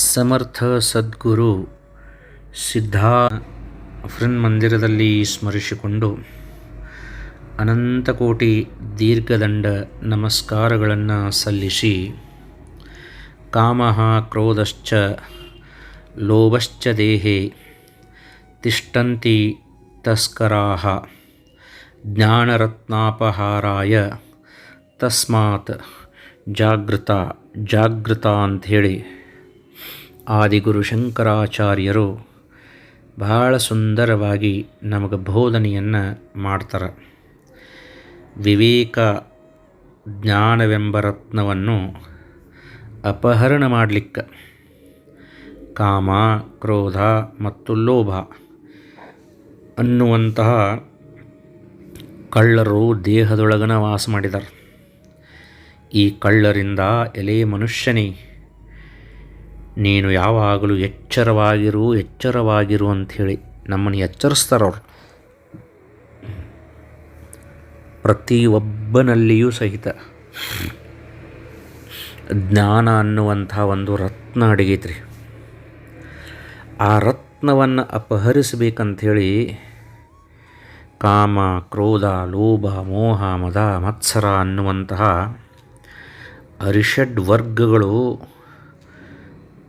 ಸಮರ್ಥ ಸದ್ಗುರು ಸಿದ್ಧಾ friend ಮಂದಿರದಲ್ಲಿ ಸ್ಮರಿಸಿಕೊಂಡು ಅನಂತಕೋಟಿ ದೀರ್ಘದಂಡ ನಮಸ್ಕಾರಗಳನ್ನು ಸಲ್ಲಿಸಿ ಕಾಮಃ ಕ್ರೋಧಶ್ಚ ಲೋಭಶ್ಚ ದೇಹೆ ತಿಷ್ಟಂತಿ ತಸ್ಕರಾಹ ಜ್ಞಾನರತ್ನಾಪಹಾರಾಯ ತಸ್ಮಾತ್ ಜಾಗೃತ ಜಾಗೃತ ಅಂಥೇಳಿ ಆದಿಗುರು ಶಂಕರಾಚಾರ್ಯರು ಬಹಳ ಸುಂದರವಾಗಿ ನಮಗೆ ಬೋಧನೆಯನ್ನು ಮಾಡ್ತಾರೆ. ವಿವೇಕ ಜ್ಞಾನವೆಂಬ ರತ್ನವನ್ನು ಅಪಹರಣ ಮಾಡಲಿಕ್ಕೆ. ಕಾಮ, ಕ್ರೋಧ ಮತ್ತು ಲೋಭ ಅನ್ನುವಂತಹ ಕಳ್ಳರು ದೇಹದೊಳಗನ ವಾಸ ಮಾಡಿದ್ದಾರೆ ಈ ಕಳ್ಳರಿಂದ ಎಲೆ ಮನುಷ್ಯನೇ ನೀನು ಯಾವಾಗಲೂ ಎಚ್ಚರವಾಗಿರು ಎಚ್ಚರವಾಗಿರು ಅಂಥೇಳಿ ನಮ್ಮನ್ನು ಎಚ್ಚರಿಸ್ತಾರವ್ರು ಪ್ರತಿಯೊಬ್ಬನಲ್ಲಿಯೂ ಸಹಿತ ಜ್ಞಾನ ಅನ್ನುವಂಥ ಒಂದು ರತ್ನ ಅಡಗೈತ್ರಿ. ಆ ರತ್ನವನ್ನು ಅಪಹರಿಸಬೇಕಂಥೇಳಿ ಕಾಮ, ಕ್ರೋಧ, ಲೋಭ, ಮೋಹ, ಮದ, ಮತ್ಸರ ಅನ್ನುವಂತಹ ಅರಿಷಡ್ ವರ್ಗಗಳು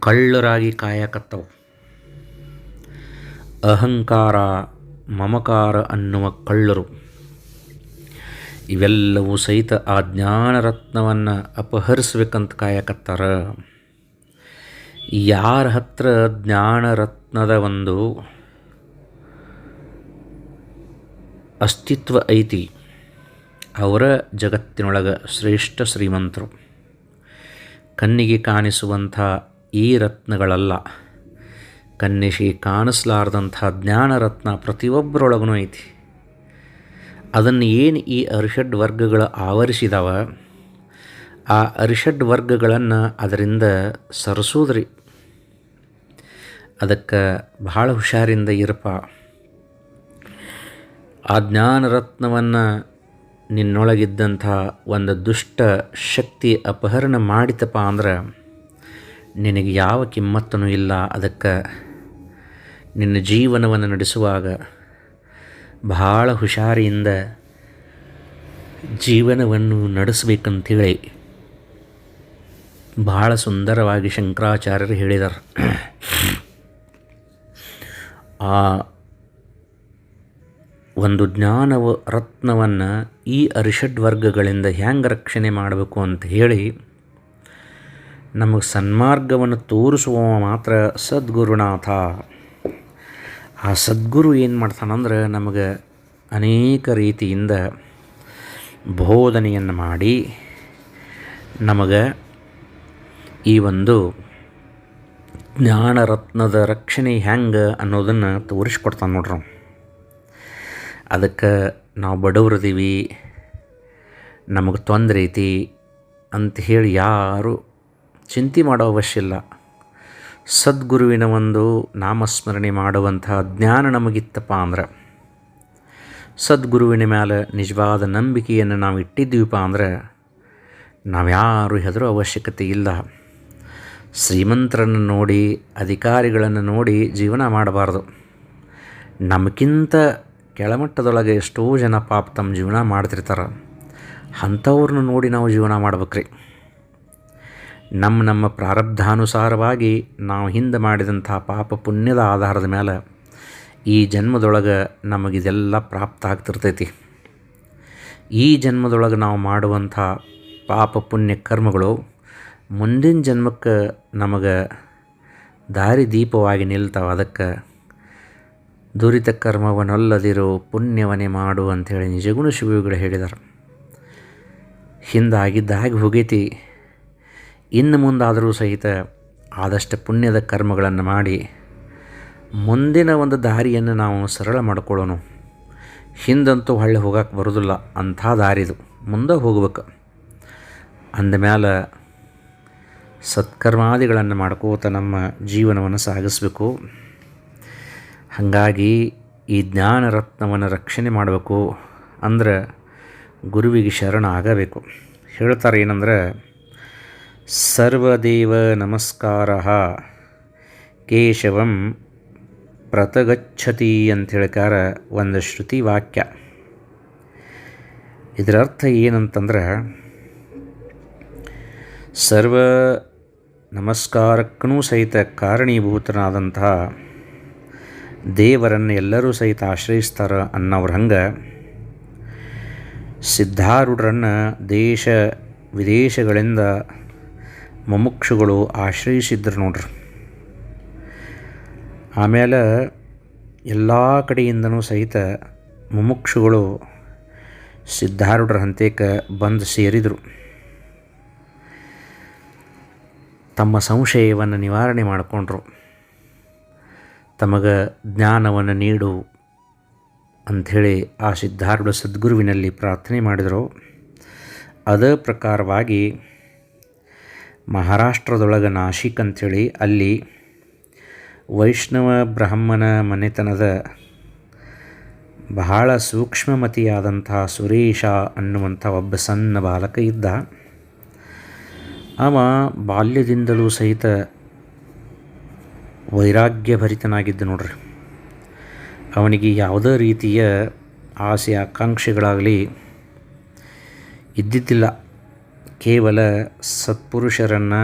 ಕಳ್ಳರಾಗಿ ಕಾಯಕತ್ತವು. ಅಹಂಕಾರ, ಮಮಕಾರ ಅನ್ನುವ ಕಳ್ಳರು. ಇವೆಲ್ಲವೂ ಸಹಿತ ಆ ಜ್ಞಾನರತ್ನವನ್ನು ಅಪಹರಿಸ್ಬೇಕಂತ ಕಾಯಕತ್ತಾರ. ಯಾರ ಹತ್ರ ಜ್ಞಾನರತ್ನದ ಒಂದು ಅಸ್ತಿತ್ವ ಐತಿ, ಅವರ ಜಗತ್ತಿನೊಳಗೆ ಶ್ರೇಷ್ಠ ಶ್ರೀಮಂತರು. ಕಣ್ಣಿಗೆ ಕಾಣಿಸುವಂಥ ಈ ರತ್ನಗಳಲ್ಲ. ಕನ್ನಿಷಿ ಕಾಣಿಸ್ಲಾರ್ದಂಥ ಜ್ಞಾನರತ್ನ ಪ್ರತಿಯೊಬ್ಬರೊಳಗೂ ಐತಿ. ಅದನ್ನು ಏನು ಈ ಅರಿಷಡ್ ವರ್ಗಗಳು ಆವರಿಸಿದವ? ಆ ಅರಿಷಡ್ ವರ್ಗಗಳನ್ನು ಅದರಿಂದ ಸರಿಸೋದ್ರಿ. ಅದಕ್ಕೆ ಭಾಳ ಹುಷಾರಿಂದ ಇರಪ್ಪ. ಆ ಜ್ಞಾನರತ್ನವನ್ನು ನಿನ್ನೊಳಗಿದ್ದಂಥ ಒಂದು ದುಷ್ಟ ಶಕ್ತಿ ಅಪಹರಣ ಮಾಡಿತಪ್ಪ ಅಂದ್ರೆ ನಿನಗೆ ಯಾವ ಕಿಮ್ಮತ್ತನೂ ಇಲ್ಲ. ಅದಕ್ಕೆ ನಿನ್ನ ಜೀವನವನ್ನು ನಡೆಸುವಾಗ ಬಹಳ ಹುಷಾರಿಯಿಂದ ಜೀವನವನ್ನು ನಡೆಸಬೇಕಂತೇಳಿ ಭಾಳ ಸುಂದರವಾಗಿ ಶಂಕರಾಚಾರ್ಯರು ಹೇಳಿದರು. ಆ ಒಂದು ಜ್ಞಾನವ ರತ್ನವನ್ನು ಈ ಅರಿಷಡ್ ವರ್ಗಗಳಿಂದ ರಕ್ಷಣೆ ಮಾಡಬೇಕು ಅಂತ ಹೇಳಿ ನಮಗೆ ಸನ್ಮಾರ್ಗವನ್ನು ತೋರಿಸುವ ಮಾತ್ರ ಸದ್ಗುರುನಾಥ. ಆ ಸದ್ಗುರು ಏನು ಮಾಡ್ತಾನಂದ್ರೆ ನಮಗೆ ಅನೇಕ ರೀತಿಯಿಂದ ಬೋಧನೆಯನ್ನು ಮಾಡಿ ನಮಗೆ ಈ ಒಂದು ಜ್ಞಾನರತ್ನದ ರಕ್ಷಣೆ ಹೆಂಗೆ ಅನ್ನೋದನ್ನು ತೋರಿಸ್ಕೊಡ್ತಾನೆ ನೋಡ್ರಿ ಅದಕ್ಕೆ ನಾವು ಬಡವ್ರದೀವಿ ನಮಗೆ ತೊಂದರೆ ಐತಿ ಅಂತ ಹೇಳಿ ಯಾರು ಚಿಂತೆ ಮಾಡೋ ಅವಶ್ಯ ಇಲ್ಲ. ಸದ್ಗುರುವಿನ ಒಂದು ನಾಮಸ್ಮರಣೆ ಮಾಡುವಂತಹ ಜ್ಞಾನ ನಮಗಿತ್ತಪ್ಪ ಅಂದ್ರೆ, ಸದ್ಗುರುವಿನ ಮೇಲೆ ನಿಜವಾದ ನಂಬಿಕೆಯನ್ನು ನಾವು ಇಟ್ಟಿದ್ದೀವಪ್ಪ ಅಂದ್ರೆ, ನಾವ್ಯಾರು ಹೆದರೋ ಅವಶ್ಯಕತೆ ಇಲ್ಲ. ಶ್ರೀಮಂತರನ್ನು ನೋಡಿ, ಅಧಿಕಾರಿಗಳನ್ನು ನೋಡಿ ಜೀವನ ಮಾಡಬಾರ್ದು. ನಮಗಿಂತ ಕೆಳಮಟ್ಟದೊಳಗೆ ಎಷ್ಟೋ ಜನ ಪಾಪ ತಮ್ಮ ಜೀವನ ಮಾಡ್ತಿರ್ತಾರೆ. ಅಂಥವ್ರನ್ನ ನೋಡಿ ನಾವು ಜೀವನ ಮಾಡ್ಬೇಕ್ರಿ. ನಮ್ಮ ನಮ್ಮ ಪ್ರಾರಬ್ಧಾನುಸಾರವಾಗಿ ನಾವು ಹಿಂದೆ ಮಾಡಿದಂಥ ಪಾಪ ಪುಣ್ಯದ ಆಧಾರದ ಮೇಲೆ ಈ ಜನ್ಮದೊಳಗೆ ನಮಗಿದೆಲ್ಲ ಪ್ರಾಪ್ತ ಆಗ್ತಿರ್ತೈತಿ. ಈ ಜನ್ಮದೊಳಗೆ ನಾವು ಮಾಡುವಂಥ ಪಾಪ ಪುಣ್ಯ ಕರ್ಮಗಳು ಮುಂದಿನ ಜನ್ಮಕ್ಕೆ ನಮಗೆ ದಾರಿ ದೀಪವಾಗಿ ನಿಲ್ತಾವೆ. ಅದಕ್ಕೆ ದುರಿತ ಕರ್ಮವನ್ನೊಲ್ಲದಿರೋ ಪುಣ್ಯವನೇ ಮಾಡು ಅಂಥೇಳಿ ನಿಜಗುಣ ಶಿವಗಳು ಹೇಳಿದರು. ಹಿಂದಾಗಿದ್ದಾಗಿ ಹೋಗೈತಿ. ಇನ್ನು ಮುಂದಾದರೂ ಸಹಿತ ಆದಷ್ಟು ಪುಣ್ಯದ ಕರ್ಮಗಳನ್ನು ಮಾಡಿ ಮುಂದಿನ ಒಂದು ದಾರಿಯನ್ನು ನಾವು ಸರಳ ಮಾಡಿಕೊಳ್ಳೋಣ ಹಿಂದಂತೂ ಹಳ್ಳಿ ಹೋಗಕ್ಕೆ ಬರೋದಿಲ್ಲ, ಅಂಥ ದಾರಿದು ಮುಂದೆ ಹೋಗ್ಬೇಕು. ಅಂದಮೇಲೆ ಸತ್ಕರ್ಮಾದಿಗಳನ್ನು ಮಾಡ್ಕೋತ ನಮ್ಮ ಜೀವನವನ್ನು ಸಾಗಿಸಬೇಕು. ಹಾಗಾಗಿ ಈ ಜ್ಞಾನ ರತ್ನವನ್ನು ರಕ್ಷಣೆ ಮಾಡಬೇಕು. ಅಂದ್ರೆ ಗುರುವಿಗೆ ಶರಣ ಆಗಬೇಕು ಹೇಳ್ತಾರೆ ಏನಂದ್ರೆ ಸರ್ವದೇವ ನಮಸ್ಕಾರ. ಕೇಶವಂ ಪ್ರತಗಚ್ಛತಿ ಅಂತ ಹೇಳ್ಕಾರ ಒಂದು ಶ್ರುತಿ ವಾಕ್ಯ ಇದರ ಅರ್ಥ ಏನಂತಂದ್ರೆ, ಸರ್ವ ನಮಸ್ಕಾರಕ್ಕೂ ಸಹಿತ ಕಾರಣೀಭೂತನಾದಂತಹ ದೇವರನ್ನು ಎಲ್ಲರೂ ಸಹಿತ ಆಶ್ರಯಿಸ್ತಾರೆ ಅನ್ನೋರ ಹಂಗೆ ಸಿದ್ಧಾರೂಢರನ್ನು ದೇಶ ವಿದೇಶಗಳಿಂದ ಮುಮುಕ್ಷುಗಳು ಆಶ್ರಯಿಸಿದ್ರು ನೋಡ್ರಿ. ಆಮೇಲೆ ಎಲ್ಲ ಕಡೆಯಿಂದನೂ ಸಹಿತ ಮುಮುಕ್ಷುಗಳು ಸಿದ್ಧಾರೂಢರ ಹಂತೇಕ ಬಂದು ಸೇರಿದರು. ತಮ್ಮ ಸಂಶಯವನ್ನು ನಿವಾರಣೆ ಮಾಡಿಕೊಂಡ್ರು. ತಮಗೆ ಜ್ಞಾನವನ್ನು ನೀಡು ಅಂಥೇಳಿ ಆ ಸಿದ್ಧಾರೂಢ ಸದ್ಗುರುವಿನಲ್ಲಿ ಪ್ರಾರ್ಥನೆ ಮಾಡಿದರು. ಅದೇ ಪ್ರಕಾರವಾಗಿ ಮಹಾರಾಷ್ಟ್ರದೊಳಗೆ ನಾಶಿಕ್ ಅಂಥೇಳಿ ಅಲ್ಲಿ ವೈಷ್ಣವ ಬ್ರಾಹ್ಮಣ ಮನೆತನದ ಬಹಳ ಸೂಕ್ಷ್ಮಮತಿಯಾದಂಥ ಸುರೇಶ ಅನ್ನುವಂಥ ಒಬ್ಬ ಸಣ್ಣ ಬಾಲಕ ಇದ್ದ. ಅವ ಬಾಲ್ಯದಿಂದಲೂ ಸಹಿತ ವೈರಾಗ್ಯಭರಿತನಾಗಿದ್ದ ನೋಡ್ರಿ. ಅವನಿಗೆ ಯಾವುದೇ ರೀತಿಯ ಆಸೆ, ಆಕಾಂಕ್ಷೆಗಳಾಗಲಿ ಇದ್ದಿದ್ದಿಲ್ಲ. ಕೇವಲ ಸತ್ಪುರುಷರನ್ನು,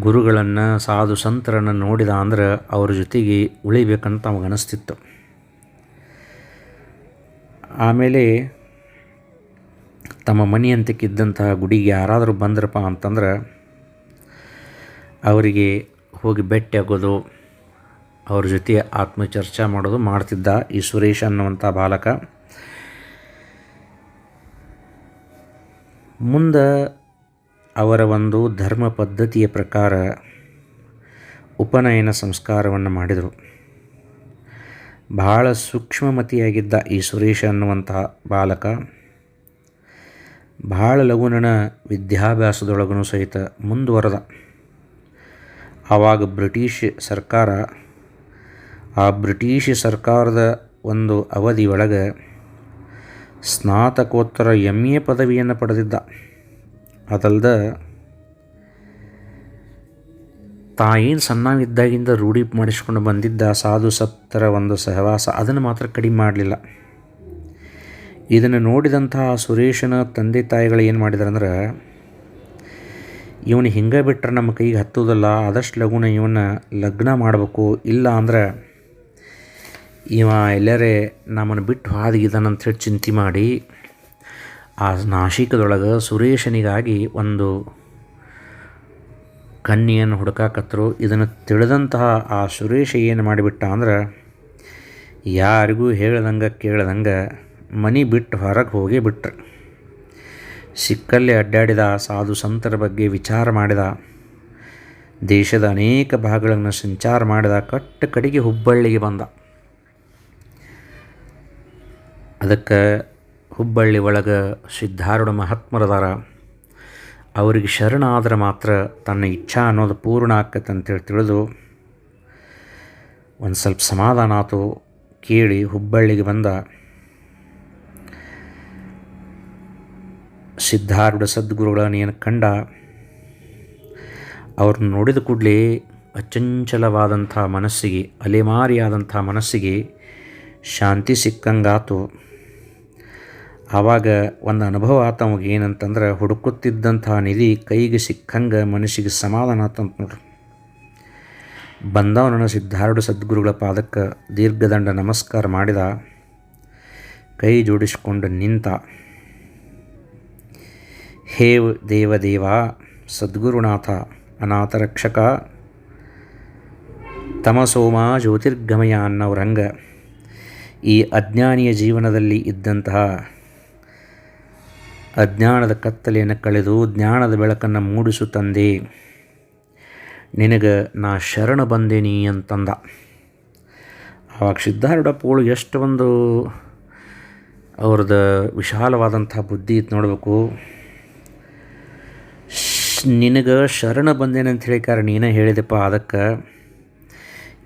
ಗುರುಗಳನ್ನು, ಸಾಧು ಸಂತರನ್ನು ನೋಡಿದ ಅಂದ್ರೆ ಅವ್ರ ಜೊತೆಗೆ ಉಳಿಬೇಕಂತ ಅನಿಸ್ತಿತ್ತು. ಆಮೇಲೆ ತಮ್ಮ ಮನೆಯಂತಕ್ಕಿದ್ದಂತಹ ಗುಡಿಗೆ ಯಾರಾದರೂ ಬಂದ್ರಪ್ಪ ಅಂತಂದ್ರೆ ಅವರಿಗೆ ಹೋಗಿ ಭೇಟಿ ಆಗೋದು, ಅವ್ರ ಜೊತೆ ಆತ್ಮಚರ್ಚೆ ಮಾಡೋದು ಮಾಡ್ತಿದ್ದ ಈ ಸುರೇಶ್ ಅನ್ನುವಂಥ ಬಾಲಕ. ಮುಂದೆ ಅವರ ಒಂದು ಧರ್ಮ ಪದ್ಧತಿಯ ಪ್ರಕಾರ ಉಪನಯನ ಸಂಸ್ಕಾರವನ್ನು ಮಾಡಿದರು. ಬಹಳ ಸೂಕ್ಷ್ಮಮತಿಯಾಗಿದ್ದ ಈ ಸುರೇಶ ಅನ್ನುವಂತಹ ಬಾಲಕ ಬಹಳ ಲಘುನನ ವಿದ್ಯಾಭ್ಯಾಸದೊಳಗೂ ಸಹಿತ ಮುಂದುವರೆದ. ಆವಾಗ ಬ್ರಿಟಿಷ್ ಸರ್ಕಾರ, ಆ ಬ್ರಿಟಿಷ್ ಸರ್ಕಾರದ ಒಂದು ಅವಧಿಯೊಳಗೆ ಸ್ನಾತಕೋತ್ತರ ಎಂ ಎ ಪದವಿಯನ್ನು ಪಡೆದಿದ್ದ. ಅದಲ್ಲದ ತಾಯೇನು ಸಣ್ಣವಿದ್ದಾಗಿಂದ ರೂಢಿ ಮಾಡಿಸ್ಕೊಂಡು ಬಂದಿದ್ದ ಸಾಧು ಸಪ್ತರ ಒಂದು ಸಹವಾಸ ಅದನ್ನು ಮಾತ್ರ ಕಡಿಮೆ ಮಾಡಲಿಲ್ಲ. ಇದನ್ನು ನೋಡಿದಂತಹ ಸುರೇಶನ ತಂದೆ ತಾಯಿಗಳು ಏನು ಮಾಡಿದಾರಂದ್ರೆ, ಇವನು ಹಿಂಗೆ ಬಿಟ್ಟರೆ ನಮ್ಮ ಕೈಗೆ ಹತ್ತೋದಲ್ಲ ಆದಷ್ಟು ಲಘುನ ಇವನ್ನ ಲಗ್ನ ಮಾಡಬೇಕು, ಇಲ್ಲ ಅಂದ್ರೆ ಇವ ಎಲ್ಲರೇ ನಮ್ಮನ್ನು ಬಿಟ್ಟು ಹಾದಿಗಿದಾನಂತ ಹೇಳಿ ಚಿಂತೆ ಮಾಡಿ, ಆ ನಾಶಿಕದೊಳಗೆ ಸುರೇಶನಿಗಾಗಿ ಒಂದು ಕನ್ನಿಯನ್ನು ಹುಡುಕಾಕತ್ತರು. ಇದನ್ನು ತಿಳಿದಂತಹ ಆ ಸುರೇಶ ಏನು ಮಾಡಿಬಿಟ್ಟ ಅಂದ್ರೆ, ಯಾರಿಗೂ ಹೇಳ್ದಂಗೆ ಕೇಳ್ದಂಗೆ ಮನೆ ಬಿಟ್ಟು ಹೊರಗೆ ಹೋಗಿ ಬಿಟ್ರು. ಸಿಕ್ಕಲ್ಲಿ ಅಡ್ಡಾಡಿದ ಸಾಧು ಸಂತರ ಬಗ್ಗೆ ವಿಚಾರ ಮಾಡಿದ, ದೇಶದ ಅನೇಕ ಭಾಗಗಳನ್ನು ಸಂಚಾರ ಮಾಡಿದ, ಕಟ್ಟ ಕಡೆಗೆ ಹುಬ್ಬಳ್ಳಿಗೆ ಬಂದ. ಅದಕ್ಕೆ ಹುಬ್ಬಳ್ಳಿ ಒಳಗೆ ಸಿದ್ಧಾರೂಢ ಮಹಾತ್ಮರದಾರ. ಅವರಿಗೆ ಶರಣ ಆದ್ರೆ ಮಾತ್ರ ತನ್ನ ಇಚ್ಛಾ ಅನ್ನೋದು ಪೂರ್ಣ ಆಕತ್ತೆ ಅಂತೇಳಿ ತಿಳಿದು ಒಂದು ಸ್ವಲ್ಪ ಸಮಾಧಾನ ಆತು ಕೇಳಿ ಹುಬ್ಬಳ್ಳಿಗೆ ಬಂದ. ಸಿದ್ಧಾರೂಢ ಸದ್ಗುರುಗಳನ್ನೇನು ಕಂಡ. ಅವ್ರನ್ನ ನೋಡಿದ ಕೂಡಲೇ ಅಚಂಚಲವಾದಂಥ ಮನಸ್ಸಿಗೆ, ಅಲೆಮಾರಿಯಾದಂಥ ಮನಸ್ಸಿಗೆ ಶಾಂತಿ ಸಿಕ್ಕಂಗಾತು. ಆವಾಗ ಒಂದು ಅನುಭವ ಆತ ಏನಂತಂದ್ರೆ ಹುಡುಕುತ್ತಿದ್ದಂತಹ ನಿಧಿ ಕೈಗೆ ಸಿಕ್ಕಂಗೆ ಮನಸ್ಸಿಗೆ ಸಮಾಧಾನ ಆತಂತ ನೋಡ್ರಿ. ಬಂದವನ ಸಿದ್ಧಾರೂಢ ಸದ್ಗುರುಗಳ ಪಾದಕ್ಕೆ ದೀರ್ಘದಂಡ ನಮಸ್ಕಾರ ಮಾಡಿದ, ಕೈ ಜೋಡಿಸಿಕೊಂಡು ನಿಂತ, ಹೇ ದೇವದೇವ ಸದ್ಗುರುನಾಥ, ಅನಾಥ ರಕ್ಷಕ ತಮಸೋಮ ಜ್ಯೋತಿರ್ಗಮಯ ಅನ್ನೋರಂಗ, ಈ ಅಜ್ಞಾನಿಯ ಜೀವನದಲ್ಲಿ ಇದ್ದಂತಹ ಅಜ್ಞಾನದ ಕತ್ತಲೆಯನ್ನು ಕಳೆದು ಜ್ಞಾನದ ಬೆಳಕನ್ನು ಮೂಡಿಸು ತಂದೆ. ನಿನಗೆ ನಾ ಶರಣ ಬಂದೇನಿ ಅಂತಂದ. ಆವಾಗ ಸಿದ್ಧಾರೂಢಪ್ಪಗಳು ಎಷ್ಟು ಒಂದು ಅವ್ರದ್ದು ವಿಶಾಲವಾದಂಥ ಬುದ್ಧಿ ಇತ್ತು ನೋಡಬೇಕು. ನಿನಗೆ ಶರಣ ಬಂದೇನೆ ಅಂತ ಹೇಳಿಕಾರ ನೀನೇ ಹೇಳಿದೆಪ್ಪ. ಅದಕ್ಕೆ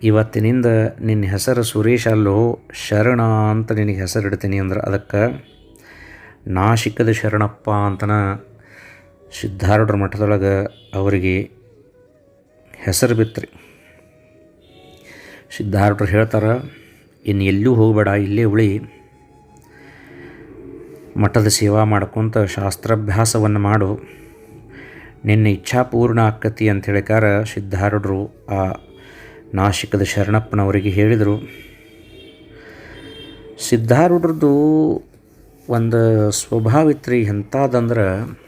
ಇವತ್ತಿನಿಂದ ನಿನ್ನ ಹೆಸರು ಸುರೇಶ್ ಅಲ್ಲೋ, ಶರಣ ಅಂತ ನಿನಗೆ ಹೆಸರು ಇಡ್ತೀನಿ ಅಂದ್ರೆ ಅದಕ್ಕೆ ನಾಶಿಕದ ಶರಣಪ್ಪ ಅಂತನ ಸಿದ್ಧಾರೂಢರ ಮಠದೊಳಗೆ ಅವರಿಗೆ ಹೆಸರು ಬಿತ್ರಿ. ಸಿದ್ಧಾರೂಢರು ಹೇಳ್ತಾರೆ ಇನ್ನು ಎಲ್ಲೂ ಹೋಗಬೇಡ, ಇಲ್ಲೇ ಉಳಿ. ಮಠದ ಸೇವಾ ಮಾಡ್ಕೊತ ಶಾಸ್ತ್ರಾಭ್ಯಾಸವನ್ನು ಮಾಡು. ನಿನ್ನ ಇಚ್ಛಾ ಪೂರ್ಣ ಅಂತ ಹೇಳಿಕಾರ ಸಿದ್ಧಾರೂಢರು ಆ ನಾಶಿಕದ ಶರಣಪ್ಪನವರಿಗೆ ಹೇಳಿದರು. ಸಿದ್ಧಾರೂಢರದು ಒಂದು ಸ್ವಭಾವಿತ್ರಿ ಎಂಥದಂದ್ರೆ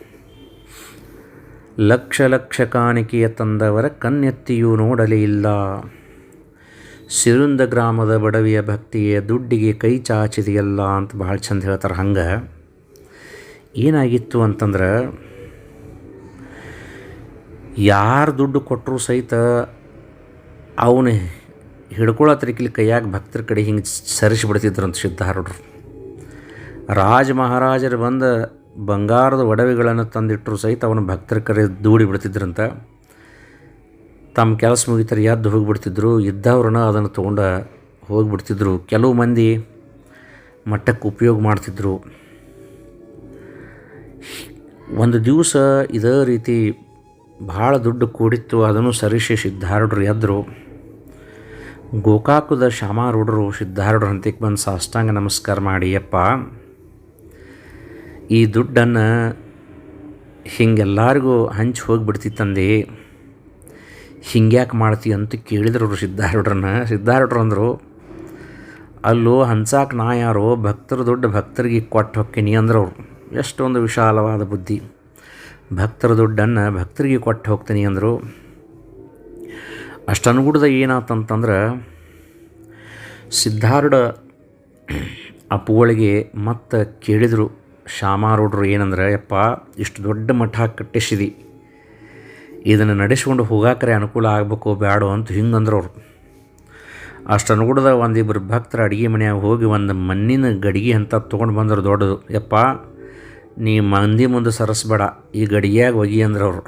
ಲಕ್ಷ ಲಕ್ಷ ಕಾಣಿಕೆಯ ತಂದವರ ಕನ್ನೆತ್ತಿಯೂ ನೋಡಲೇ ಇಲ್ಲ. ಸಿರುಂದ ಗ್ರಾಮದ ಬಡವಿಯ ಭಕ್ತಿಯ ದುಡ್ಡಿಗೆ ಕೈ ಚಾಚಿದೆಯಲ್ಲ ಅಂತ ಭಾಳ ಚಂದ ಹೇಳ್ತಾರೆ ಹಂಗೆ. ಏನಾಗಿತ್ತು ಅಂತಂದ್ರೆ ಯಾರು ದುಡ್ಡು ಕೊಟ್ಟರು ಸಹಿತ ಅವನು ಹಿಡ್ಕೊಳತ್ರಿಕಿಲಿ ಕೈಯಾಗ ಭಕ್ತರ ಕಡೆ ಹಿಂಗೆ ಸರಿಸಿಬಿಡ್ತಿದ್ರು ಅಂತ ಸಿದ್ಧಾರೂಢರು ರಾಜ ಮಹಾರಾಜರು ಬಂದ ಬಂಗಾರದ ಒಡವೆಗಳನ್ನು ತಂದಿಟ್ಟರು ಸಹಿತ ಅವನು ಭಕ್ತರ ಕರೆ ದೂಡಿ ಬಿಡ್ತಿದ್ರಂತ. ತಮ್ಮ ಕೆಲಸ ಮುಗಿತಾರೆ ಎದ್ದು ಹೋಗಿಬಿಡ್ತಿದ್ರು. ಇದ್ದವ್ರನ್ನ ಅದನ್ನು ತೊಗೊಂಡು ಹೋಗಿಬಿಡ್ತಿದ್ರು. ಕೆಲವು ಮಂದಿ ಮಟ್ಟಕ್ಕೆ ಉಪಯೋಗ ಮಾಡ್ತಿದ್ರು. ಒಂದು ದಿವಸ ಇದೇ ರೀತಿ ಭಾಳ ದುಡ್ಡು ಕೂಡಿತ್ತು. ಅದನ್ನು ಸರಿಸಿ ಸಿದ್ಧಾರೂಢರು ಎದ್ದರು ಗೋಕಾಕದ ಶಾಮಾರೂಢರು ಸಿದ್ಧಾರೂಢರು ಹಂತಕ್ಕೆ ಬಂದು ಸಾಷ್ಟಾಂಗ ನಮಸ್ಕಾರ ಮಾಡಿ, ಅಪ್ಪ. ಈ ದುಡ್ಡನ್ನು ಹಿಂಗೆಲ್ಲರಿಗೂ ಹಂಚಿ ಹೋಗಿಬಿಡ್ತಿತ್ತಂದು ಹಿಂಗ್ಯಾಕೆ ಮಾಡ್ತಿ ಅಂತ ಕೇಳಿದ್ರು ಅವರು ಸಿದ್ಧಾರೂಢರನ್ನ. ಸಿದ್ಧಾರೂಢರು ಅಂದರು, ಅಲ್ಲೂ, ಹಂಚಾಕೆ ನಾ ಯಾರೋ, ಭಕ್ತರ ದುಡ್ಡು ಭಕ್ತರಿಗೆ ಕೊಟ್ಟು ಹೊಕ್ಕೀನಿ ಅಂದ್ರೆ ಅವರು. ಎಷ್ಟೊಂದು ವಿಶಾಲವಾದ ಬುದ್ಧಿ. ಭಕ್ತರ ದುಡ್ಡನ್ನು ಭಕ್ತರಿಗೆ ಕೊಟ್ಟು ಹೋಗ್ತೀನಿ ಅಂದರು. ಅಷ್ಟನುಗೂಡ್ದ ಏನಾತಂತಂದ್ರೆ, ಸಿದ್ಧಾರೂಢ ಅಪ್ಪುಗಳಿಗೆ ಮತ್ತೆ ಕೇಳಿದರು ಶ್ಯಾಮಾರೂಢರು ಏನಂದ್ರೆ, ಯಪ್ಪ, ಇಷ್ಟು ದೊಡ್ಡ ಮಠ ಕಟ್ಟಿಸಿದಿ. ಇದನ್ನು ನಡೆಸ್ಕೊಂಡು ಹೋಗಾಕರೆ ಅನುಕೂಲ ಆಗಬೇಕು ಬ್ಯಾಡೋ ಅಂತ ಹಿಂಗಂದ್ರು ಅವರು. ಅಷ್ಟು ಅನುಗುಣದ ಒಂದಿಬ್ಬರು ಭಕ್ತರ ಅಡುಗೆ ಮನೆಯಾಗ ಹೋಗಿ ಒಂದು ಮಣ್ಣಿನ ಗಡಿಗೆ ಅಂತ ತೊಗೊಂಡು ಬಂದರು ದೊಡ್ಡದು. ಯಪ್ಪ, ನೀ ಮಂದಿ ಮುಂದೆ ಸರಸ್ಬೇಡ, ಈ ಗಡಿಗ್ಯಾಗ ಒಗಿ ಅಂದ್ರೆ ಅವರು.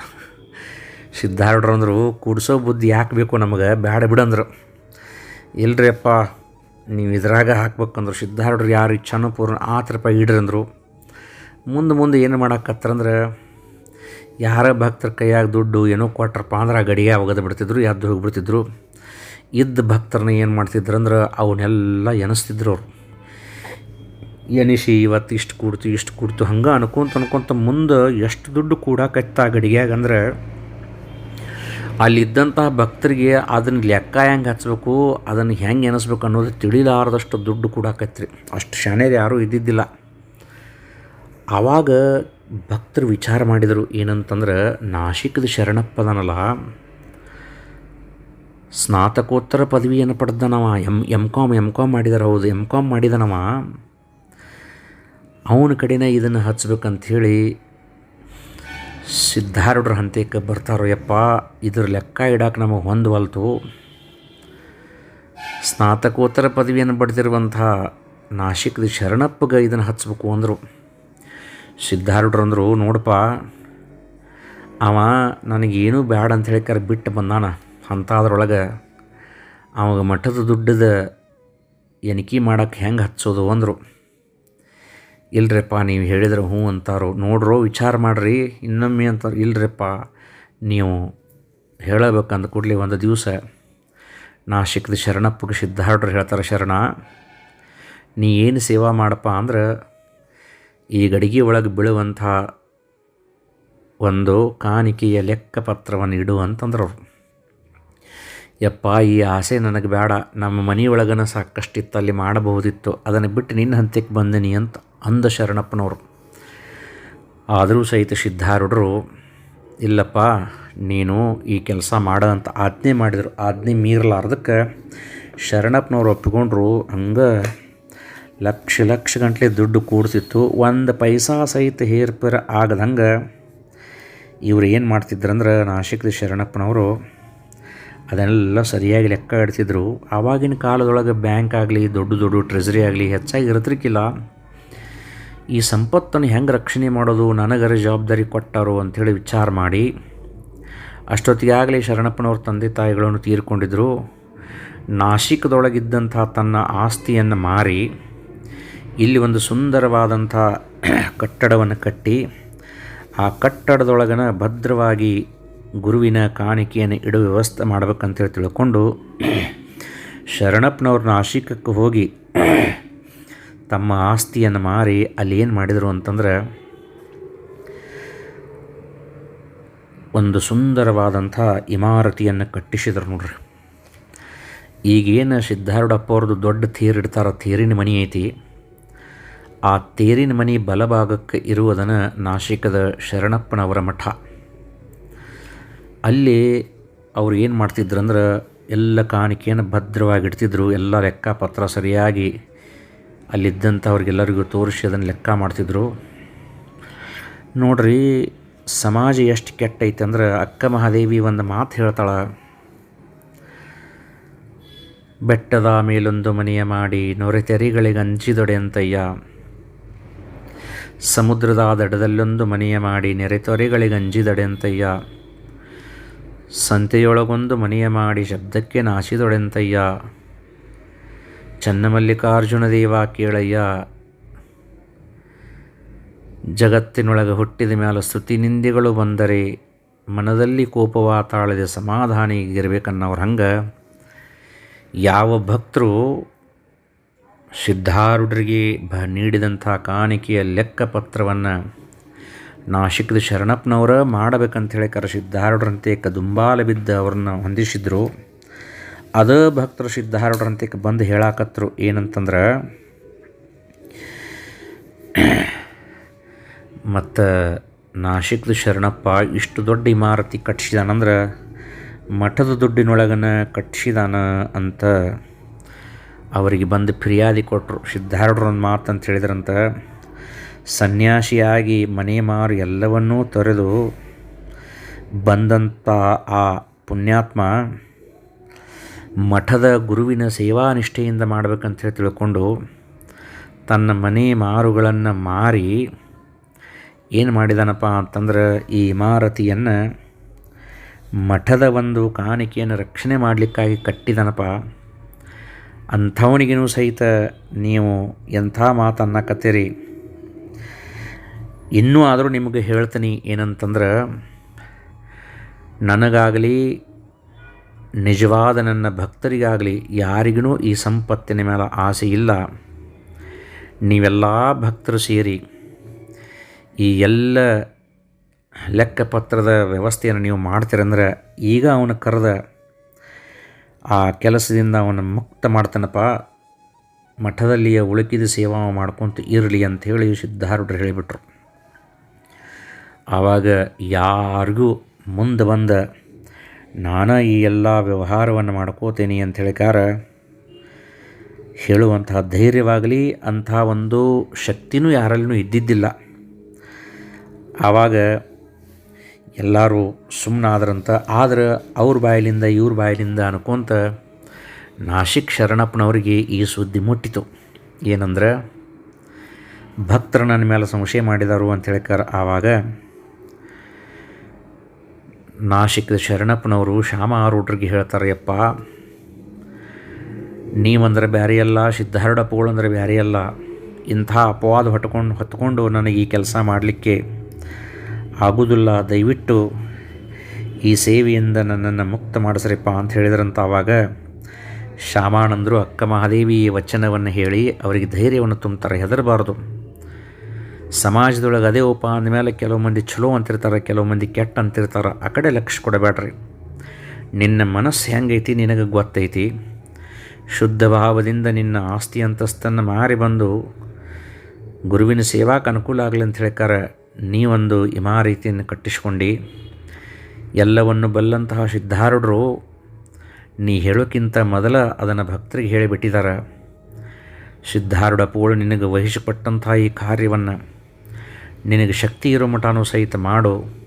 ಸಿದ್ಧಾರೂಢರು ಅಂದರು, ಕೂಡ್ಸೋ ಬುದ್ಧಿ ಯಾಕೆ ಬೇಕು ನಮಗೆ? ಬೇಡ ಬಿಡಂದ್ರು ಇಲ್ಲರಿ ಅಪ್ಪ ನೀವು ಇದ್ರಾಗ ಹಾಕ್ಬೇಕಂದ್ರು. ಸಿದ್ಧಾರೂಢರು ಯಾರು ಇಚ್ಛಾನೂ ಪೂರ್ಣ ಆ ರೂಪಾಯಿ ಇಡ್ರಿ ಅಂದರು. ಮುಂದೆ ಮುಂದೆ ಏನು ಮಾಡಾಕತ್ತಾರಂದ್ರೆ ಯಾರ ಭಕ್ತರ ಕೈಯಾಗ ದುಡ್ಡು ಏನೋ ಕೊಟ್ರಪ್ಪ ಅಂದ್ರೆ ಆ ಗಡಿಗೆ ಒಗೆದು ಬಿಡ್ತಿದ್ರು, ಎದ್ದು ಹೋಗಿಬಿಡ್ತಿದ್ರು. ಇದ್ದ ಭಕ್ತರನ್ನ ಏನು ಮಾಡ್ತಿದ್ರು ಅಂದ್ರೆ, ಅವನ್ನೆಲ್ಲ ಎನಿಸ್ತಿದ್ರು ಅವರು. ಎನಿಸಿ ಇವತ್ತು ಇಷ್ಟು ಕೂಡ್ತು ಇಷ್ಟು ಕೂಡ್ತು, ಹಂಗೆ ಅನ್ಕೊಂತ ಅನ್ಕೊಂತ ಮುಂದೆ ಎಷ್ಟು ದುಡ್ಡು ಕೂಡಾಕತ್ತ ಆ ಗಡಿಗೆಯಾಗ ಅಂದ್ರೆ ಅಲ್ಲಿದ್ದಂತಹ ಭಕ್ತರಿಗೆ ಅದನ್ನು ಲೆಕ್ಕ ಹೆಂಗೆ ಹಚ್ಚಬೇಕು ಅದನ್ನು ಹೆಂಗೆ ಎನಿಸ್ಬೇಕು ಅನ್ನೋದು ತಿಳಿಲಾರದಷ್ಟು ದುಡ್ಡು ಕೂಡಾಕತ್ರಿ. ಅಷ್ಟು ಶಾಣ್ಯರು ಯಾರೂ ಇದ್ದಿದ್ದಿಲ್ಲ. ಆವಾಗ ಭಕ್ತರು ವಿಚಾರ ಮಾಡಿದರು, ಏನಂತಂದ್ರೆ, ನಾಶಿಕದ ಶರಣಪ್ಪದನಲ್ಲ, ಸ್ನಾತಕೋತ್ತರ ಪದವಿಯನ್ನು ಪಡೆದನವ M M com M com ಮಾಡಿದಾರೆ, ಹೌದು ಎಂ ಕಾಮ್ ಮಾಡಿದನವ. ಅವನ ಕಡೆನೇ ಇದನ್ನು ಹಚ್ಬೇಕಂಥೇಳಿ ಸಿದ್ಧಾರೂಢರ ಹಂತಕ್ಕೆ ಬರ್ತಾರೋ, ಯಪ್ಪ, ಇದ್ರ ಲೆಕ್ಕ ಇಡಕ್ಕೆ ನಮಗೆ ಹೊಂದವಲ್ತು. ಸ್ನಾತಕೋತ್ತರ ಪದವಿಯನ್ನು ಪಡೆದಿರುವಂಥ ನಾಶಿಕದ ಶರಣಪ್ಪಗೆ ಇದನ್ನು ಹಚ್ಚಬೇಕು ಅಂದರು. ಸಿದ್ಧಾರೂಢರು ಅಂದರು ನೋಡಪ್ಪ, ಅವ ನನಗೇನೂ ಬ್ಯಾಡ ಅಂತ ಕರೆ ಬಿಟ್ಟು ಬಂದಾನ. ಅಂಥದ್ರೊಳಗೆ ಅವಾಗ ಮಠದ ದುಡ್ಡದ ಎಣಿಕೆ ಮಾಡೋಕ್ಕೆ ಹೆಂಗೆ ಹಚ್ಚೋದು ಅಂದರು. ಇಲ್ರಿಪ್ಪ, ನೀವು ಹೇಳಿದ್ರೆ ಹ್ಞೂ ಅಂತಾರೋ. ನೋಡ್ರು, ವಿಚಾರ ಮಾಡಿರಿ, ಇನ್ನೊಮ್ಮೆ ಅಂತಾರೆ. ಇಲ್ರಿಪ್ಪ, ನೀವು ಹೇಳಬೇಕಂದ ಕೂಡಲಿ ಒಂದು ದಿವಸ ನಾ ಸಿಕ್ಕದ ಶರಣಪ್ಪಗೆ ಸಿದ್ಧಾರ್ಡ್ರು ಹೇಳ್ತಾರೆ, ಶರಣ, ನೀ ಏನು ಸೇವಾ ಮಾಡಪ್ಪ ಅಂದ್ರೆ ಈ ಗಡಿಗೆ ಒಳಗೆ ಬೀಳುವಂಥ ಒಂದು ಕಾಣಿಕೆಯ ಲೆಕ್ಕಪತ್ರವನ್ನು ಇಡು ಅಂತಂದ್ರು ಯಪ್ಪ, ಈ ಆಸೆ ನನಗೆ ಬೇಡ. ನಮ್ಮ ಮನೆಯೊಳಗನ ಸಾಕಷ್ಟಿತ್ತು ಅಲ್ಲಿ ಮಾಡಬಹುದಿತ್ತು. ಅದನ್ನು ಬಿಟ್ಟು ನಿನ್ನ ಹಂತಕ್ಕೆ ಬಂದಿನಿ ಅಂತ ಅಂದ ಶರಣಪ್ಪನವರು. ಆದರೂ ಸಹಿತ ಸಿದ್ಧಾರೂಢರು, ಇಲ್ಲಪ್ಪ, ನೀನು ಈ ಕೆಲಸ ಮಾಡ ಅಂತ ಆಜ್ಞೆ ಮಾಡಿದರು. ಆಜ್ಞೆ ಮೀರಲಾರ್ದಕ್ಕೆ ಶರಣಪ್ಪನವರು ಒಪ್ಪಿಕೊಂಡ್ರು. ಹಂಗೆ ಲಕ್ಷ ಲಕ್ಷ ಗಂಟ್ಲೆ ದುಡ್ಡು ಕೂಡ್ತಿತ್ತು ಒಂದು ಪೈಸಾ ಸಹಿತ ಹೇರ್ಪೇರ್ ಆಗದಂಗೆ ಇವರು ಏನು ಮಾಡ್ತಿದ್ರಂದ್ರೆ ನಾಶಿಕದ ಶರಣಪ್ಪನವರು ಅದನ್ನೆಲ್ಲ ಸರಿಯಾಗಿ ಲೆಕ್ಕ ಇಡ್ತಿದ್ರು ಆವಾಗಿನ ಕಾಲದೊಳಗೆ ಬ್ಯಾಂಕ್ ಆಗಲಿ, ದೊಡ್ಡ ದೊಡ್ಡ ಟ್ರೆಜರಿ ಆಗಲಿ ಹೆಚ್ಚಾಗಿ ಇರತ್ರಿಕ್ಕಿಲ್ಲ ಈ ಸಂಪತ್ತನ್ನು ಹೆಂಗೆ ರಕ್ಷಣೆ ಮಾಡೋದು, ನನಗರ ಜವಾಬ್ದಾರಿ ಕೊಟ್ಟರು ಅಂಥೇಳಿ ವಿಚಾರ ಮಾಡಿ ಅಷ್ಟೊತ್ತಿಗಾಗಲೇ ಶರಣಪ್ಪನವ್ರ ತಂದೆ ತಾಯಿಗಳನ್ನು ತೀರ್ಕೊಂಡಿದ್ರು. ನಾಶಿಕದೊಳಗಿದ್ದಂಥ ತನ್ನ ಆಸ್ತಿಯನ್ನು ಮಾರಿ ಇಲ್ಲಿ ಒಂದು ಸುಂದರವಾದಂಥ ಕಟ್ಟಡವನ್ನು ಕಟ್ಟಿ, ಆ ಕಟ್ಟಡದೊಳಗನ ಭದ್ರವಾಗಿ ಗುರುವಿನ ಕಾಣಿಕೆಯನ್ನು ಇಡುವ ವ್ಯವಸ್ಥೆ ಮಾಡ್ಬೇಕಂತೇಳಿ ತಿಳ್ಕೊಂಡು ಶರಣಪ್ಪನವ್ರ ನಾಶಿಕಕ್ಕೆ ಹೋಗಿ ತಮ್ಮ ಆಸ್ತಿಯನ್ನು ಮಾರಿ ಅಲ್ಲಿ ಏನು ಮಾಡಿದರು ಅಂತಂದ್ರೆ ಒಂದು ಸುಂದರವಾದಂಥ ಇಮಾರತಿಯನ್ನು ಕಟ್ಟಿಸಿದ್ರು ನೋಡ್ರಿ. ಈಗೇನು ಸಿದ್ಧಾರೂಢಪ್ಪ ಅವ್ರದ್ದು ದೊಡ್ಡ ತೇರು ಇಡ್ತಾರ ಥೇರಿನ ಮನೆ ಐತಿ. ಆ ತೇರಿನ ಮನೆ ಬಲಭಾಗಕ್ಕೆ ಇರುವುದನ್ನು ನಾಶಿಕದ ಶರಣಪ್ಪನವರ ಮಠ. ಅಲ್ಲಿ ಅವರು ಏನು ಮಾಡ್ತಿದ್ರು ಎಲ್ಲ ಕಾಣಿಕೆಯನ್ನು ಭದ್ರವಾಗಿಡ್ತಿದ್ರು, ಎಲ್ಲ ಲೆಕ್ಕಪತ್ರ ಸರಿಯಾಗಿ ಅಲ್ಲಿದ್ದಂಥವ್ರಿಗೆಲ್ಲರಿಗೂ ತೋರಿಸಿ ಅದನ್ನು ಲೆಕ್ಕ ಮಾಡ್ತಿದ್ರು. ನೋಡ್ರಿ, ಸಮಾಜ ಎಷ್ಟು ಕೆಟ್ಟೈತೆ ಅಂದ್ರೆ ಅಕ್ಕ ಮಹಾದೇವಿ ಒಂದು ಮಾತು ಹೇಳ್ತಾಳೆ, ಬೆಟ್ಟದ ಮೇಲೊಂದು ಮನೆಯ ಮಾಡಿ ನೊರೆ ತೆರೆಗಳಿಗಂಚಿದೊಡೆ ಅಂಚಿದೊಡೆಯಂತಯ್ಯ ಸಮುದ್ರದ ದಡದಲ್ಲೊಂದು ಮನೆಯ ಮಾಡಿ ನೆರೆತೊರೆಗಳಿಗೆ ಅಂಜಿದಡೆಂತಯ್ಯ. ಸಂತೆಯೊಳಗೊಂದು ಮನೆಯ ಮಾಡಿ ಶಬ್ದಕ್ಕೆ ನಾಶಿದೊಡೆಂತಯ್ಯ ಚನ್ನಮಲ್ಲಿಕಾರ್ಜುನ ದೇವ ಕೇಳಯ್ಯ. ಜಗತ್ತಿನೊಳಗೆ ಹುಟ್ಟಿದ ಮೇಲೆ ಸ್ತುತಿ ನಿಂದೆಗಳು ಬಂದರೆ ಮನದಲ್ಲಿ ಕೋಪವ ತಾಳದೆ ಸಮಾಧಾನಿಗಿರ್ಬೇಕನ್ನೋರು ಹಂಗೆ ಯಾವ ಭಕ್ತರು ಸಿದ್ಧಾರೂಢರಿಗೆ ಬ ನೀಡಿದಂಥ ಕಾಣಿಕೆಯ ಲೆಕ್ಕಪತ್ರವನ್ನು ನಾಶಿಕದ ಶರಣಪ್ಪನವರ ಮಾಡಬೇಕಂಥೇಳಿ ಕರೆ ಸಿದ್ಧಾರೂಢರಂತೆ ಕದುಂಬಾಲ ಬಿದ್ದ ಅವ್ರನ್ನ ಹೊಂದಿಸಿದ್ರು. ಅದ ಭಕ್ತರು ಸಿದ್ಧಾರೂಢರಂತೆ ಬಂದು ಹೇಳಾಕತ್ರು ಏನಂತಂದ್ರೆ, ಮತ್ತು ನಾಶಿಕದ ಶರಣಪ್ಪ ಇಷ್ಟು ದೊಡ್ಡ ಇಮಾರತಿ ಕಟ್ಸಿದಾನಂದ್ರೆ ಮಠದ ದುಡ್ಡಿನೊಳಗನ ಕಟ್ಸಿದಾನ ಅಂತ ಅವರಿಗೆ ಬಂದು ಫಿರ್ಯಾದಿ ಕೊಟ್ಟರು ಸಿದ್ಧಾರೂಢರೊಂದು ಮಾತು ಅಂತ ಹೇಳಿದ್ರಂತ, ಸನ್ಯಾಸಿಯಾಗಿ ಮನೆ ಮಾರು ಎಲ್ಲವನ್ನೂ ತೊರೆದು ಬಂದಂಥ ಆ ಪುಣ್ಯಾತ್ಮ ಮಠದ ಗುರುವಿನ ಸೇವಾ ನಿಷ್ಠೆಯಿಂದ ಹೇಳಿ ತಿಳ್ಕೊಂಡು ತನ್ನ ಮನೆ ಮಾರುಗಳನ್ನು ಮಾರಿ ಏನು ಮಾಡಿದಾನಪ್ಪ ಅಂತಂದ್ರೆ ಈ ಇಮಾರತಿಯನ್ನು ಮಠದ ಒಂದು ಕಾಣಿಕೆಯನ್ನು ರಕ್ಷಣೆ ಮಾಡಲಿಕ್ಕಾಗಿ ಕಟ್ಟಿದನಪ್ಪ. ಅಂಥವನಿಗೂ ಸಹಿತ ನೀವು ಎಂಥ ಮಾತನ್ನು ಕತ್ತೀರಿ? ಇನ್ನೂ ಆದರೂ ನಿಮಗೆ ಹೇಳ್ತೀನಿ ಏನಂತಂದ್ರೆ, ನನಗಾಗಲಿ, ನಿಜವಾದ ನನ್ನ ಭಕ್ತರಿಗಾಗಲಿ ಯಾರಿಗೂ ಈ ಸಂಪತ್ತಿನ ಮೇಲೆ ಆಸೆ ಇಲ್ಲ. ನೀವೆಲ್ಲ ಭಕ್ತರು ಸೇರಿ ಈ ಎಲ್ಲ ಲೆಕ್ಕಪತ್ರದ ವ್ಯವಸ್ಥೆಯನ್ನು ನೀವು ಮಾಡ್ತೀರಂದ್ರೆ ಈಗ ಅವನ ಕರೆದ ಆ ಕೆಲಸದಿಂದ ಅವನ ಮುಕ್ತ ಮಾಡ್ತಾನಪ್ಪ. ಮಠದಲ್ಲಿಯ ಉಳುಕಿದ ಸೇವಾ ಮಾಡ್ಕೊತ ಇರಲಿ ಹೇಳಿ ಸಿದ್ಧಾರೂಢರು ಹೇಳಿಬಿಟ್ರು. ಆವಾಗ ಯಾರಿಗೂ ಮುಂದೆ ಬಂದ, ನಾನು ಈ ಎಲ್ಲ ವ್ಯವಹಾರವನ್ನು ಮಾಡ್ಕೋತೇನೆ ಅಂತ ಹೇಳಿಕಾರ, ಹೇಳುವಂತಹ ಧೈರ್ಯವಾಗಲಿ, ಅಂಥ ಒಂದು ಶಕ್ತಿನೂ ಯಾರಲ್ಲೂ ಇದ್ದಿದ್ದಿಲ್ಲ. ಆವಾಗ ಎಲ್ಲರೂ ಸುಮ್ಮನಾದ್ರಂತ ಆದ್ರೆ ಅವ್ರ ಬಾಯಲಿಂದ, ಇವ್ರ ಬಾಯಲಿಂದ ಅನ್ಕೊಂತ ನಾಶಿಕ್ ಶರಣಪ್ಪನವರಿಗೆ ಈ ಸುದ್ದಿ ಮುಟ್ಟಿತು. ಏನಂದ್ರೆ, ಭಕ್ತರು ನನ್ನ ಮೇಲೆ ಸಂಶಯ ಮಾಡಿದರು ಅಂತ ಹೇಳ್ಕಾರ ಆವಾಗ ನಾಶಿಕ್ದ ಶರಣಪ್ಪನವರು ಶ್ಯಾಮ ಆರೂಢರಿಗೆ ಹೇಳ್ತಾರೆ ಅಲ್ಲ ನೀವಂದ್ರೆ ಬ್ಯಾರೆಯಲ್ಲ ಬ್ಯಾರೆ ಅಲ್ಲ ಇಂಥ ಅಪವಾದ ಹೊಟ್ಕೊಂಡು, ಹೊತ್ಕೊಂಡು ನನಗೆ ಈ ಕೆಲಸ ಮಾಡಲಿಕ್ಕೆ ಆಗುವುದಿಲ್ಲ. ದಯವಿಟ್ಟು ಈ ಸೇವೆಯಿಂದ ನನ್ನನ್ನು ಮುಕ್ತ ಮಾಡಿಸ್ರಿಪ್ಪ ಅಂತ ಹೇಳಿದ್ರಂತ ಆವಾಗ ಶ್ಯಾಮಾನಂದರು ಅಕ್ಕ ಮಹಾದೇವಿ ವಚನವನ್ನು ಹೇಳಿ ಅವರಿಗೆ ಧೈರ್ಯವನ್ನು ತುಂಬ್ತಾರೆ, ಹೆದರಬಾರ್ದು. ಸಮಾಜದೊಳಗೆ ಅದೇ ಉಪ ಅಂದಮೇಲೆ ಕೆಲವು ಮಂದಿ ಚಲೋ ಅಂತಿರ್ತಾರೆ, ಕೆಲವು ಮಂದಿ ಕೆಟ್ಟ ಅಂತಿರ್ತಾರೆ. ಆ ಕಡೆ ಲಕ್ಷ್ಯ ಕೊಡಬೇಡ್ರಿ. ನಿನ್ನ ಮನಸ್ಸು ಹೆಂಗೈತಿ ನಿನಗೆ ಗೊತ್ತೈತಿ. ಶುದ್ಧ ಭಾವದಿಂದ ನಿನ್ನ ಆಸ್ತಿ ಅಂತಸ್ತನ್ನು ಮಾರಿ ಬಂದು ಗುರುವಿನ ಸೇವಾಕ್ಕೆ ಅನುಕೂಲ ಆಗಲಿ ಅಂತ ಹೇಳ್ಕಾರ ನೀವೊಂದು ಇಮಾರೀತಿಯನ್ನು ಕಟ್ಟಿಸ್ಕೊಂಡು, ಎಲ್ಲವನ್ನು ಬಲ್ಲಂತಹ ಸಿದ್ಧಾರೂಢರು ನೀ ಹೇಳೋಕ್ಕಿಂತ ಮೊದಲ ಅದನ್ನು ಭಕ್ತರಿಗೆ ಹೇಳಿಬಿಟ್ಟಿದ್ದಾರೆ ಸಿದ್ಧಾರೂಢ ಪೋಳು ನಿನಗೆ ವಹಿಸಿಕೊಟ್ಟಂತಹ ಈ ಕಾರ್ಯವನ್ನು ನಿನಗೆ ಶಕ್ತಿ ಇರೋ ಮಠನೂ ಸಹಿತ ಮಾಡು.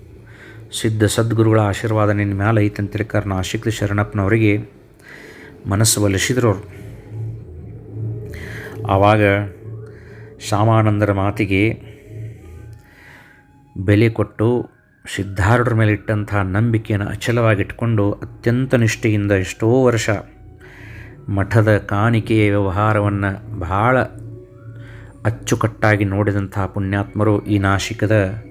ಸಿದ್ಧ ಸದ್ಗುರುಗಳ ಆಶೀರ್ವಾದ ನಿನ್ನ ಮೇಲೆ ಐತೆ ನಾಶಿಕ್ತ ಶರಣಪ್ಪನವರಿಗೆ ಮನಸ್ಸು ಒಲಿಸಿದ್ರು ಅವರು ಆವಾಗ ಶ್ಯಾಮಾನಂದರ ಮಾತಿಗೆ ಬೆಲೆ ಕೊಟ್ಟು ಸಿದ್ಧಾರೂಢರ ಮೇಲೆ ಇಟ್ಟಂತಹ ನಂಬಿಕೆಯನ್ನು ಅಚಲವಾಗಿಟ್ಕೊಂಡು ಅತ್ಯಂತ ನಿಷ್ಠೆಯಿಂದ ಎಷ್ಟೋ ವರ್ಷ ಮಠದ ಕಾಣಿಕೆಯ ವ್ಯವಹಾರವನ್ನು ಬಹಳ ಅಚ್ಚುಕಟ್ಟಾಗಿ ನೋಡಿದಂತಹ ಪುಣ್ಯಾತ್ಮರು ಈ ನಾಶಿಕದ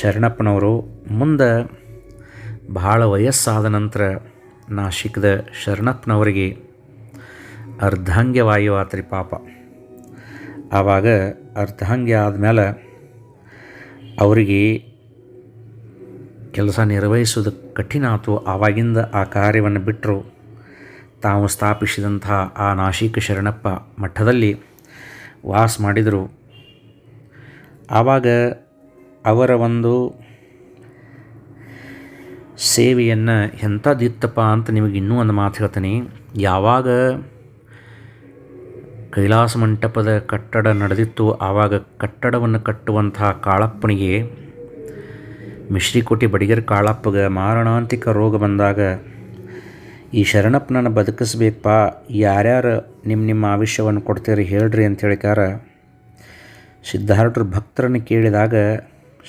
ಶರಣಪ್ಪನವರು. ಮುಂದೆ ಬಹಳ ವಯಸ್ಸಾದ ನಂತರ ನಾಶಿಕದ ಶರಣಪ್ಪನವರಿಗೆ ಅರ್ಧಾಂಗ್ಯವಾಯುವಾತ್ರಿ ಪಾಪ. ಆವಾಗ ಅರ್ಧಾಂಗ್ಯ ಆದಮೇಲೆ ಅವರಿಗೆ ಕೆಲಸ ನಿರ್ವಹಿಸುವುದು ಕಠಿಣ ಆಯಿತು ಆವಾಗಿಂದ ಆ ಕಾರ್ಯವನ್ನು ಬಿಟ್ಟರು ತಾವು ಸ್ಥಾಪಿಸಿದಂಥ ಆ ನಾಶಿಕ ಶರಣಪ್ಪ ಮಠದಲ್ಲಿ ವಾಸ ಮಾಡಿದರು. ಆವಾಗ ಅವರ ಒಂದು ಸೇವೆಯನ್ನು ಎಂಥದ್ದಿತ್ತಪ್ಪ ಅಂತ ನಿಮಗೆ ಇನ್ನೂ ಒಂದು ಮಾತು ಹೇಳ್ತೀನಿ. ಯಾವಾಗ ಕೈಲಾಸ ಮಂಟಪದ ಕಟ್ಟಡ ನಡೆದಿತ್ತು. ಆವಾಗ ಕಟ್ಟಡವನ್ನು ಕಟ್ಟುವಂತಹ ಕಾಳಪ್ಪನಿಗೆ ಮಿಶ್ರಿಕೋಟಿ ಬಡಿಗರ್ ಕಾಳಪ್ಪಗೆ ಮಾರಣಾಂತಿಕ ರೋಗ ಬಂದಾಗ, ಈ ಶರಣಪ್ಪನನ್ನು ಬದುಕಿಸ್ಬೇಕಪ್ಪ, ಯಾರ್ಯಾರು ನಿಮ್ಮ ನಿಮ್ಮ ಆವಿಷ್ಯವನ್ನು ಕೊಡ್ತೀರಿ ಹೇಳ್ರಿ ಅಂತ ಹೇಳಿಕಾರ, ಸಿದ್ಧಾರ್ಥರ ಭಕ್ತರನ್ನು ಕೇಳಿದಾಗ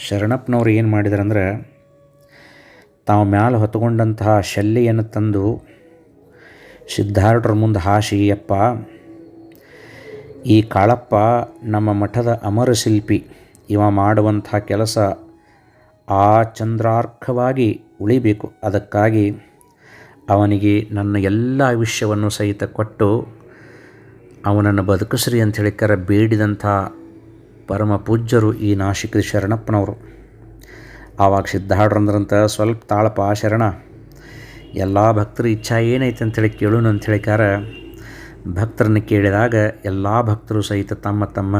ಶರಣಪ್ಪನವ್ರು ಏನು ಮಾಡಿದ್ರಂದ್ರೆ, ತಾವು ಮ್ಯಾಲೆ ಹೊತ್ಕೊಂಡಂತಹ ಶಲ್ಯೆಯನ್ನು ತಂದು ಸಿದ್ಧಾರ್ಥರ ಮುಂದೆ ಹಾಸಿ ಈ ಕಾಳಪ್ಪ ನಮ್ಮ ಮಠದ ಅಮರ ಶಿಲ್ಪಿ ಇವ ಮಾಡುವಂಥ ಕೆಲಸ ಆ ಚಂದ್ರಾರ್ಕವಾಗಿ ಉಳಿಬೇಕು. ಅದಕ್ಕಾಗಿ ಅವನಿಗೆ ನನ್ನ ಎಲ್ಲ ಆಯುಷ್ಯವನ್ನು ಸಹಿತ ಕೊಟ್ಟು ಅವನನ್ನು ಬದುಕಿಸ್ರಿ ಅಂತ ಹೇಳಿಕರ ಬೇಡಿದಂಥ ಪರಮ ಪೂಜ್ಯರು ಈ ನಾಶಿಕ ಶರಣಪ್ಪನವರು. ಆವಾಗ ಸಿದ್ಧಾಡ್ರಂದ್ರಂತ ಸ್ವಲ್ಪ ತಾಳಪ ಶರಣ, ಎಲ್ಲ ಭಕ್ತರ ಇಚ್ಛಾ ಏನೈತೆ? ಅಂತೇಳಿ ಕೇಳೋಣ ಅಂತ ಹೇಳಿಕಾರ ಭಕ್ತರನ್ನು ಕೇಳಿದಾಗ ಎಲ್ಲ ಭಕ್ತರು ಸಹಿತ ತಮ್ಮ ತಮ್ಮ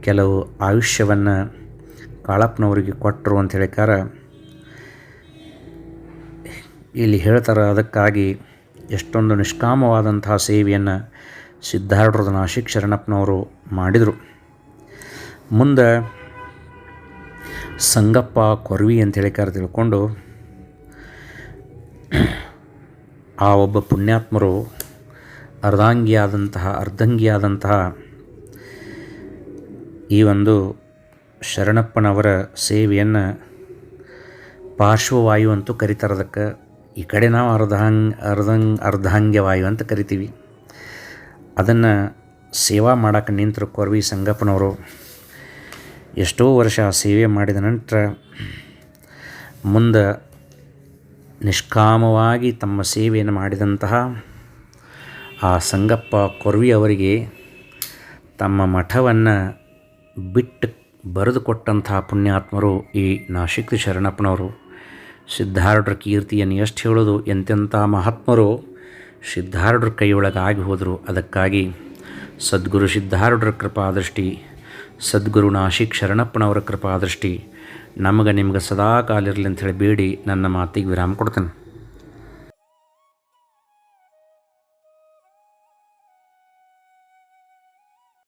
ಕೆಲವು ಆಯುಷ್ಯವನ್ನು ಕಾಳಪ್ಪನವರಿಗೆ ಕೊಟ್ಟರು ಅಂತ ಹೇಳಿಕಾರ ಇಲ್ಲಿ ಹೇಳ್ತಾರೆ ಅದಕ್ಕಾಗಿ ಎಷ್ಟೊಂದು ನಿಷ್ಕಾಮವಾದಂತಹ ಸೇವೆಯನ್ನು ಸಿದ್ಧಾರೂಢದ ನಾಶಿಕ್ ಶರಣಪ್ಪನವರು ಮಾಡಿದರು. ಮುಂದೆ ಸಂಗಪ್ಪ ಕೊರ್ವಿ ಅಂತ ಹೇಳಿಕಾರ ತಿಳ್ಕೊಂಡು, ಆ ಒಬ್ಬ ಪುಣ್ಯಾತ್ಮರು ಅರ್ಧಾಂಗಿಯಾದಂತಹ, ಅರ್ಧಂಗಿಯಾದಂತಹ ಈ ಒಂದು ಶರಣಪ್ಪನವರ ಸೇವೆಯನ್ನು ಪಾರ್ಶ್ವವಾಯು ಅಂತೂ ಕರಿತಾರದಕ್ಕೆ ಈ ಕಡೆ ನಾವು ಅರ್ಧಾಂಗ್, ಅರ್ಧಂಗ್, ಅರ್ಧಾಂಗ್ಯವಾಯು ಅಂತ ಕರಿತೀವಿ. ಅದನ್ನು ಸೇವಾ ಮಾಡೋಕೆ ನಿಂತರು ಕೊರ್ವಿ ಸಂಗಪ್ಪನವರು. ಎಷ್ಟೋ ವರ್ಷ ಆ ಸೇವೆ ಮಾಡಿದ ನಂತರ ಮುಂದೆ ನಿಷ್ಕಾಮವಾಗಿ ತಮ್ಮ ಸೇವೆಯನ್ನು ಮಾಡಿದಂತಹ ಆ ಸಂಗಪ್ಪ ಕೊರ್ವಿ ಅವರಿಗೆ ತಮ್ಮ ಮಠವನ್ನು ಬಿಟ್ಟು ಬರೆದು ಕೊಟ್ಟಂತಹ ಪುಣ್ಯಾತ್ಮರು ಈ ನಾಶಿಕ ಶರಣಪ್ಪನವರು. ಸಿದ್ಧಾರೂಢರ ಕೀರ್ತಿಯನ್ನು ಎಷ್ಟು ಹೇಳೋದು ಎಂತೆಂಥ ಮಹಾತ್ಮರು ಸಿದ್ಧಾರೂಢರ ಕೈಯೊಳಗೆ ಆಗಿ ಹೋದರು. ಅದಕ್ಕಾಗಿ ಸದ್ಗುರು ಸಿದ್ಧಾರೂಢರ ಕೃಪಾದೃಷ್ಟಿ, ಸದ್ಗುರು ನಾಶಿಕ್ ಶರಣಪ್ಪನವರ ಕೃಪಾದೃಷ್ಟಿ ನಮಗೆ ನಿಮ್ಗೆ ಸದಾ ಕಾಲಿರಲಿ ಹೇಳಿ ಬೇಡಿ, ನನ್ನ ಮಾತಿಗೆ ವಿರಾಮ ಕೊಡ್ತೇನೆ.